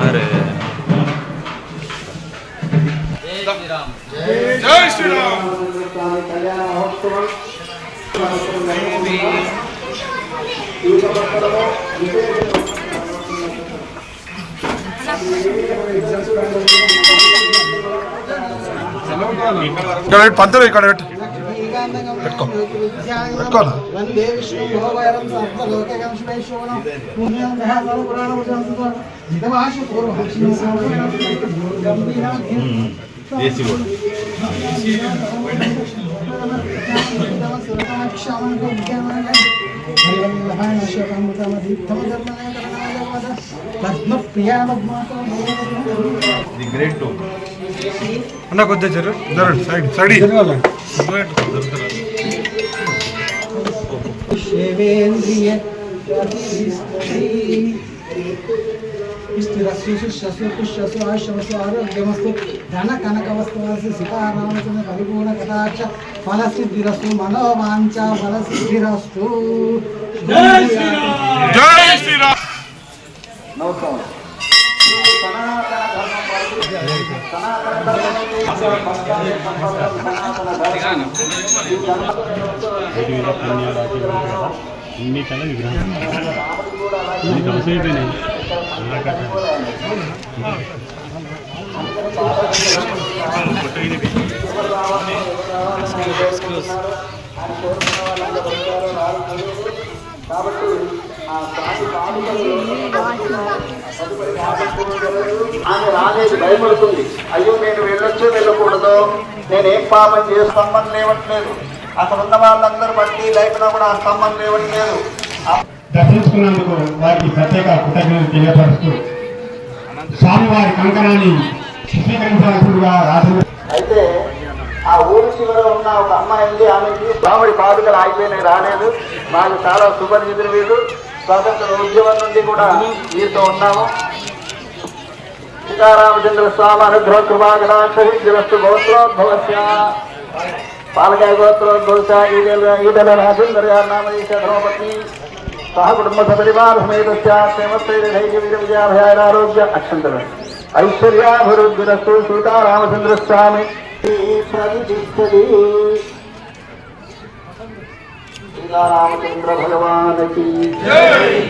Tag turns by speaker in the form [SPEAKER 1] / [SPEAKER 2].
[SPEAKER 1] అరే.
[SPEAKER 2] జై శ్రీరామ్. ఇక్కడ పెట్టు, పంతులు ఇక్కడ పెట్టు. పెట్టుకో. పెట్టుకోనా?
[SPEAKER 3] వందే విష్ణు భోవైరం సర్వలోకగం శివేశ్వరం పుణ్యం దహాసన పురాణం సంస్కృతం
[SPEAKER 1] ఏసీ కూడా
[SPEAKER 2] అన్న కొద్దిగా జరు జరండి సైడ్ సైడ్
[SPEAKER 3] శివేంద్రియ స్థిరస్సు శస్సు పుష్యస్సు ఆశ్రమస్సు ఆరోగ్యమస్తు ధన కనక వస్తువస్సు సీతారామచంద్ర పరిపూర్ణ కటాక్ష ఫలసిద్ధిరస్తు మనోవాంఛ ఫలసిద్ధిరస్తు.
[SPEAKER 2] జై శ్రీరామ్!
[SPEAKER 4] ఇన్ని కళ విగ్రహం. ఇన్ని కలసి అయిపోయినాయి.
[SPEAKER 5] ఆమె రాలేదు భయపడుతుంది. అయ్యో నేను వెళ్ళొచ్చు వెళ్ళకూడదు? నేనేం పాపం చేస్తామని లేవట్లేదు. అక్కడ ఉన్న వాళ్ళందరూ బట్టి లైఫ్లో కూడా ఆ స్తంభం లేవట్లేదు
[SPEAKER 4] దర్శించుకున్నందుకు వారికి ప్రత్యేక కృతజ్ఞతలు తెలియపరుస్తూ స్వామివారి కంకణాన్ని స్వీకరించాల్సిందిగా
[SPEAKER 5] అయితే ఆ ఊరి చివర ఉన్న ఒక అమ్మాయి ఉంది ఆమెకి స్వామి పాదుకలు ఆగిపోయినాయి రాలేదు. మాకు చాలా సుపరిచితులు వీళ్ళు. స్వాతంత్ర ఉద్యమం నుండి కూడా వీరితో ఉన్నాము. సీతారామచంద్ర స్వామి అనుగ్రహ కృపాకటాక్షరస్తు గోత్రోద్భవస్య. పాలకాయ గోత్రోద్భవస్య ఈడల ఈడల రాజేంద్ర గారి నామదేశ ధర్మపత్ని సహ కుటుంబ సపరివార సమేతస్య క్షేమస్థైర్య ధైర్య విజయ విజయాభయాయ ఆరోగ్య అక్షంతరం ఐశ్వర్యాభివృద్ధిరస్తు సీతారామచంద్ర స్వామి శ్రీరామచంద్ర భగవానికి.